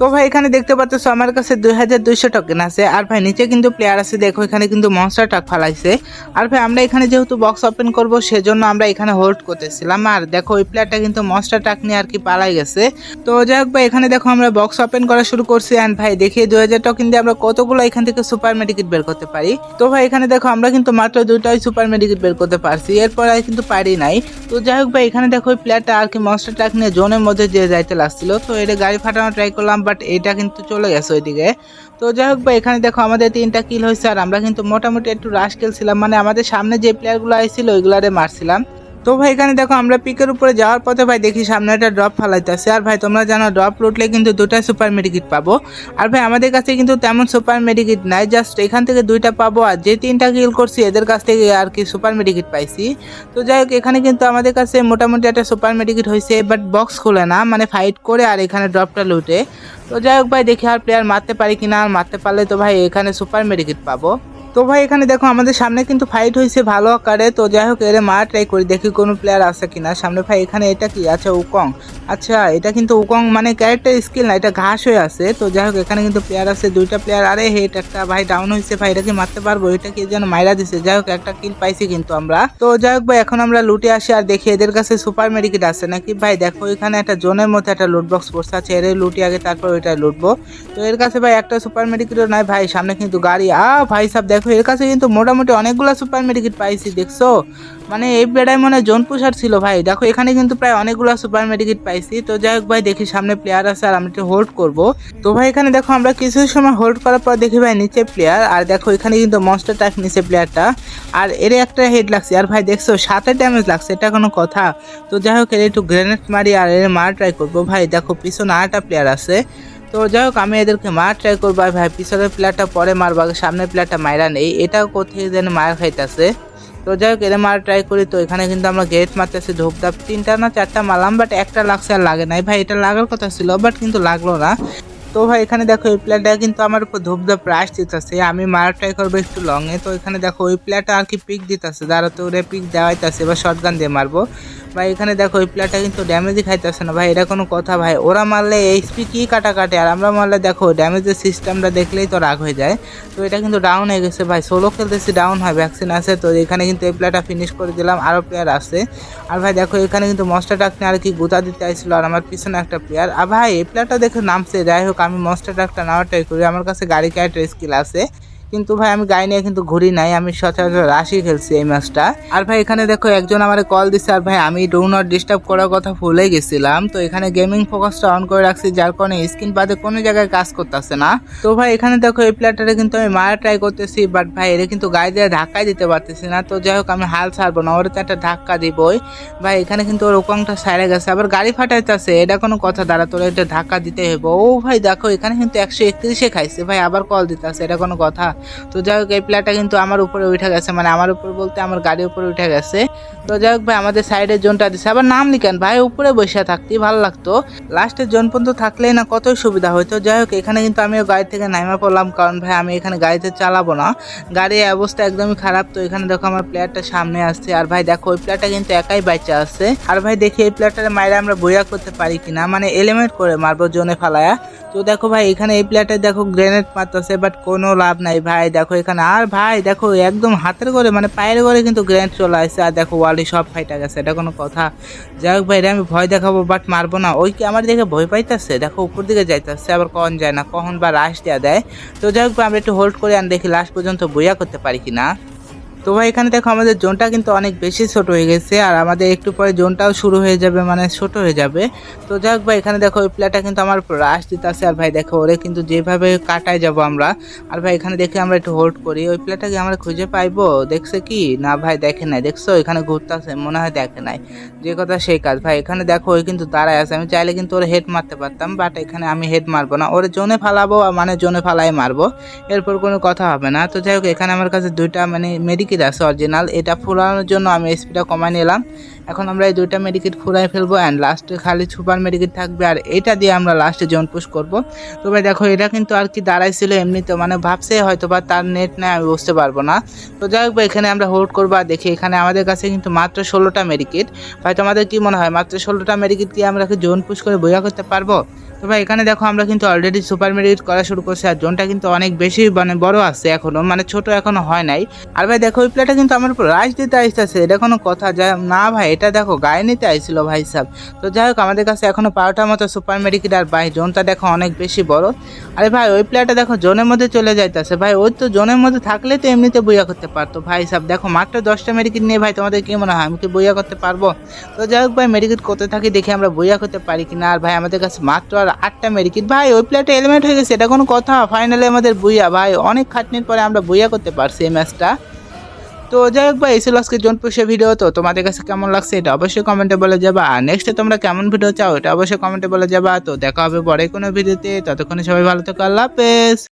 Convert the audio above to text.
তো ভাই, এখানে দেখতে পাচ্ছ, আমার কাছে দুই হাজার দুইশো টোকেন আছে। আর ভাই, নিচে কিন্তু প্লেয়ার আছে, দেখো, এখানে কিন্তু মনস্টার টাক ফালাইছে। আর ভাই, আমরা এখানে যেহেতু বক্স ওপেন করব, সেজন্য আমরা এখানে হোল্ড করতেছিলাম। আর দেখো ওই প্লেয়ারটা কিন্তু মনস্টার টাক নিয়ে আর কি পালাই গেছে। তো যাই হোক ভাই, এখানে দেখো, আমরা বক্স ওপেন করা শুরু করছি। অ্যান্ড ভাই, দেখি, দুই হাজার টোকেন দিয়ে আমরা কতগুলো এখান থেকে সুপার মেডিকেট বের করতে পারি। তো ভাই, এখানে দেখো, আমরা কিন্তু মাত্র দুইটাই সুপার মেডিকেট বের করতে পারছি। এরপর আর কিন্তু পারি নাই। তো যাই হোক ভাই, এখানে দেখো ওই প্লেয়ারটা আর কি মনস্টার টাক নিয়ে জোনের মধ্যে যে যাইতে লাগছিল, তো এটা গাড়ি ফাটানো ট্রাই করলাম বাট এটা কিন্তু চলে গেছে ওইদিকে। তো যাই হোক বা এখানে দেখো আমাদের তিনটা কিল হয়েছে আর আমরা কিন্তু মোটামুটি একটু রাশ খেলছিলাম মানে আমাদের সামনে যে প্লেয়ারগুলো আইছিল, ওইগুলারে মারছিলাম। তো ভাই, এখানে দেখো আমরা পিকের উপরে যাওয়ার পথে ভাই দেখি সামনে একটা ড্রপ ফালাইতেছে। আর ভাই, তোমরা জানো ড্রপ লুটলে কিন্তু দুটা সুপার মেডিকিট পাবো। আর ভাই, আমাদের কাছে কিন্তু তেমন সুপার মেডিকিট নাই জাস্ট এখান থেকে দুইটা পাবো। আর যে তিনটা কিল করছি, এদের কাছ থেকে আর কি সুপার মেডিকিট পাইছি। তো যাই হোক, এখানে কিন্তু আমাদের কাছে মোটামুটি একটা সুপার মেডিকিট হয়েছে বাট বক্স খোলে না মানে ফাইট করে আর এখানে ড্রপটা লুটে তো যাই হোক ভাই, দেখি আর প্লেয়ার মারতে পারি কিনা, আর মারতে পারলে তো ভাই এখানে সুপার মেডিকিট পাবো। তো ভাই, এখানে দেখো, আমাদের সামনে কিন্তু ফাইট হয়েছে ভালো আকারে। তো যাই হোক, এর মার ট্রাই করি, দেখি কোনো প্লেয়ার আছে কিনা। সামনে ভাই, এখানে এটা কি? আচ্ছা উকং আচ্ছা এটা কিন্তু উকং মানে ক্যারেক্টার স্কিল না, এটা ঘাস হয়ে আছে। তো যাই হোক, এখানে কিন্তু প্লেয়ার আছে, দুইটা প্লেয়ার আরে হেট একটা ভাই ডাউন হয়েছে। ভাই, এটা কি মারতে পারব? এটা কি যেন মাইরা দিছে। যাই হোক, একটা কিল পাইছি কিন্তু আমরা। তো যাই হোক, ভাই, এখন আমরা লুটে আসি। আর দেখি, এদের কাছে সুপার মেডিকেট আছে নাকি? ভাই, দেখো, এখানে একটা জোনের মধ্যে একটা লুট বক্স পড়ছে। আছে এর লুটি আগে তারপর ওইটা লুটবো তো এর কাছে ভাই, একটা সুপার মেডিকেটও নাই। ভাই, সামনে কিন্তু গাড়ি। আ ভাই সাহেব দেখো, এর কাছে কিন্তু মোটামুটি অনেকগুলো সুপার মেডিকেট পাইছি, দেখছ? মানে এই বেড়ায় মনে জোন পুষার ছিল ভাই। দেখো, এখানে কিন্তু প্রায় অনেকগুলো সুপার মেডিকেট পাইছি। তো যাই হোক ভাই, দেখি সামনে প্লেয়ার আছে আর আমি একটু হোল্ড করব। তো ভাই, এখানে দেখো, আমরা কিছু সময় হোল্ড করার পর দেখি ভাই, নিচে প্লেয়ার আর দেখো, এখানে কিন্তু মনস্টার টাইপ নিচে প্লেয়ারটা আর এর একটা হেড লাগছে। আর ভাই, দেখছ, সাথে ড্যামেজ লাগছে, এটা কোনো কথা। তো যাই হোক, এর একটু গ্রেনেড মারি আর এর মার ট্রাই করব। ভাই, দেখো, পিছনে আরেকটা প্লেয়ার আছে। তো যাই হোক, আমি এদেরকে মার ট্রাই করব। ভাই, পিছনের প্লেয়ারটা পরে মারবো, আগে সামনের প্লেয়ারটা মাইরা নেই। এটাও কোথায় যেন মার খাইতেছে। তো যাই হোক এদের মার ট্রাই করি। তো এখানে কিন্তু আমরা গেট মারতেছি, ধূপধাপ। তিনটা না চারটা মারলাম বাট একটা লাগছে আর লাগে নাই। ভাই, এটা লাগার কথা ছিল বাট কিন্তু লাগল না। তো ভাই, এখানে দেখো, এই প্লেয়ারটা কিন্তু আমার উপর ধূপধাপ রাশ দিতেছে। আমি মার ট্রাই করব একটু লংয়ে তো এখানে দেখো, ওই প্লেয়ারটা আর কি পিক দিতেছে। যারা তো ওরে পিক দেওয়াইতেছে এবার শর্ট গান দিয়ে মারবো। ভাই, এখানে দেখো, ওই প্লেয়ারটা কিন্তু ড্যামেজই খাইতেছে না। ভাই, এটা কোনো কথা ভাই। ওরা মারলে এইচপি কি কাটা কাটে আর আমরা মারলে দেখো ড্যামেজের সিস্টেমটা দেখলেই তো রাগ হয়ে যায়। তো এটা কিন্তু ডাউন হয়ে গেছে। ভাই সোলো খেলতেছি ডাউন হয় ভ্যাকসিন আছে। তো এখানে কিন্তু এই প্লেয়ারটা ফিনিশ করে দিলাম, আরও প্লেয়ার আছে। আর ভাই, দেখো, এখানে কিন্তু মস্টার টাকনে আর কি গুতা দিতে আসছিল আর আমার পিছনে একটা প্লেয়ার আর ভাই, এই প্লেয়ারটা দেখে নামছে, যাই হোক আমি মস্টার ডাক্তার নেওয়ার ট্রাই করি। আমার কাছে গাড়ি কাটার স্কিল আছে। কিন্তু ভাই, আমি গাই নিয়ে কিন্তু ঘুরি নাই, আমি সচরাচর রাশি খেলছি এই ম্যাচটা আর ভাই, এখানে দেখো একজন আমার কল দিচ্ছে আর ভাই, আমি ডো নট ডিস্টার্ব করার কথা ভুলে গেছিলাম। তো এখানে গেমিং ফোকাসটা অন করে রাখছি, যার কারণে স্ক্রিন বাদে কোনো জায়গায় কাজ করতেছে না। তো ভাই, এখানে দেখো এই প্লেয়ারটারে কিন্তু আমি মারা ট্রাই করতেছি বাট ভাই এটা কিন্তু গাড়ি দিয়ে ধাক্কাই দিতে পারতেছি না। তো যাই হোক, আমি হাল ছাড়বো না, ওর তো একটা ধাক্কা দিবই। ভাই, এখানে কিন্তু ওর ওকংটা সাইরে গেছে, আবার গাড়ি ফাটাইতেছে, এটা কোনো কথা, দাঁড়া, তোর একটা ধাক্কা দিতে হবে ও ভাই, দেখো, এখানে কিন্তু একশো একত্রিশে খাইছে, ভাই, আবার কল দিতেছে, এটা কোনো কথা। তো যাই হোক, এই প্লেয়ারটা কিন্তু আমার উপরে উঠে গেছে মানে আমার উপর বলতে আমার গাড়ির উপরে উঠে গেছে। তো যাই হোক ভাই, আমাদের সাইডের জোনটা দিছে। আবার নাম লিখেন ভাই, উপরে বসে থাকতেই ভালো লাগতো। লাস্টের জোন পর্যন্ত থাকলেই না কতই সুবিধা হতো যাই হোক, এখানে কিন্তু আমিও গাড়ি থেকে নাইমা পড়লাম, কারণ ভাই, আমি এখানে গাড়িতে চালাবো না। গাড়ির অবস্থা একদমই খারাপ, তো এখানে দেখো আমার প্লেয়ারটা সামনে আসছে আর ভাই, দেখো, ওই প্লেয়ারটা কিন্তু একাই বাইচা আছে। আর ভাই, দেখি এই প্লেয়ারটার মাইরে আমরা বইয়া করতে পারি কিনা। মানে এলিমেন্ট করে মারবো জোনে ফালায়া। তো দেখো ভাই এখানে এই প্লেয়ারটা দেখো গ্রেনেড মারতেছে বাট কোনো লাভ নাই ভাই। দেখো এখানে আর ভাই দেখো একদম হাতের করে মানে পায়ের করে কিন্তু গ্রেনেড চলে আসছে আর দেখো ওয়ালি সব ফাইটা গেছে এটা কোনো কথা। যাই হোক ভাই আমি ভয় দেখাবো বাট মারবো না। ওই কি আমার দেখে ভয় পাইতেছে? দেখো উপর দিকে যাইতেছে আবার কখন যায় না কখন বা লাশ দেওয়া দেয়। তো যাই হোক ভাই, আমরা একটু হোল্ড করে আন দেখি লাস্ট পর্যন্ত বইয়া করতে পারি কিনা। তো ভাই, এখানে দেখো আমাদের জোনটা কিন্তু অনেক বেশি ছোট হয়ে গেছে, আর আমাদের একটু পরে জোনটাও শুরু হয়ে যাবে মানে ছোট হয়ে যাবে। তো যাই হোক ভাই, এখানে দেখো ওই প্লেয়ারটা কিন্তু আমার রাশ দিতেছে, আর ভাই দেখো ওরে কিন্তু যেভাবে কাটায় যাব আমরা। আর ভাই, এখানে দেখে আমরা একটু হোল্ড করি, ওই প্লেয়ারটাকে আমরা খুঁজে পাইবো? দেখছে কি? না ভাই, দেখে নাই। দেখছ? এখানে ঘুরতে ঘুরতেছে, মনে হয় দেখে নাই। যে কথা সেই কাজ। ভাই, এখানে দেখো ওই কিন্তু দাঁড়ায় আছে, আমি চাইলে কিন্তু ওর হেড মারতে পারতাম বাট এখানে আমি হেড মারবো না। ওর জোনে ফালাবো মানে জোনে ফালাই মারবো, এরপর কোনো কথা হবে না। তো যাই হোক, এখানে আমার কাছে দুইটা মানে মেডিকেট দেখছ? অরিজিনাল এটা ফোলানোর জন্য আমি স্পিডটা কমায় নিলাম। এখন আমরা এই দুইটা মেডিকেট ফুরাই ফেলব অ্যান্ড লাস্টে খালি সুপার মেডিকেট থাকবে আর এটা দিয়ে আমরা লাস্টে জোন পুশ করব। তো ভাই দেখো, এটা কিন্তু আর কি দাঁড়াইছিল এমনিতে মানে ভাবছে হয়তো বা তার নেট নেয়, আমি বুঝতে পারব না। তো যাই হোক এখানে আমরা হোল্ড করব আর দেখি, এখানে আমাদের কাছে কিন্তু মাত্র ষোলোটা মেডিকেট ভাই, তোমাদের কি মনে হয়, মাত্র ষোলোটা মেডিকেট দিয়ে আমরা কি জোন পুশ করে বইয়া করতে পারব? তো ভাই, এখানে দেখো, আমরা কিন্তু অলরেডি সুপার মেডিকেট করা শুরু করছি আর জোনটা কিন্তু অনেক বেশি মানে বড় আছে এখনও মানে ছোট এখনও হয় নাই। আর ভাই, দেখো ওই প্লেটা কিন্তু আমার রাশ দিতে আসতেছে, এটা কোনো কথা, যা, না ভাই এটা দেখো, গায়ে নিতে আইছিল ভাই সাহেব তো যাই হোক আমাদের কাছে এখনও বারোটার মতো সুপার মেডিকেট আর ভাই, জোনটা দেখো অনেক বেশি বড়। আরে ভাই, ওই প্লেয়ারটা দেখো, জোনের মধ্যে চলে যাইতেছে। ভাই, ওই তো জোনের মধ্যে থাকলে তো এমনিতে বইয়া করতে পারতো। ভাই সাহেব দেখো, মাত্র দশটা মেডিকেট নিয়ে ভাই, তোমাদের কি মনে হয়? আমি কি বইয়া করতে পারব? তো যাই হোক ভাই মেডিকেট করতে থাকি দেখি আমরা বইয়া করতে পারি কিনা? আর ভাই, আমাদের কাছে মাত্র আর আটটা মেডিকেট ভাই, ওই প্লেয়ারটা এলিমেন্ট হয়ে গেছে, এটা কোনো কথা? ফাইনালে আমাদের বইয়া, ভাই, অনেক খাটনির পরে আমরা বইয়া করতে পারছি এই ম্যাচটা তো যাই হোক ভাই, এই ছিল আজকে জোনপুষে ভিডিও। তো তোমাদের কাছে কেমন লাগছে এটা অবশ্যই কমেন্টে বলে যাবা। আর নেক্সটে তোমরা কেমন ভিডিও চাও, এটা অবশ্যই কমেন্টে বলে যাবা। তো দেখা হবে পরে কোনো ভিডিওতে ততক্ষণে সবাই ভালো থাকো, আল্লাহ হাফেজ।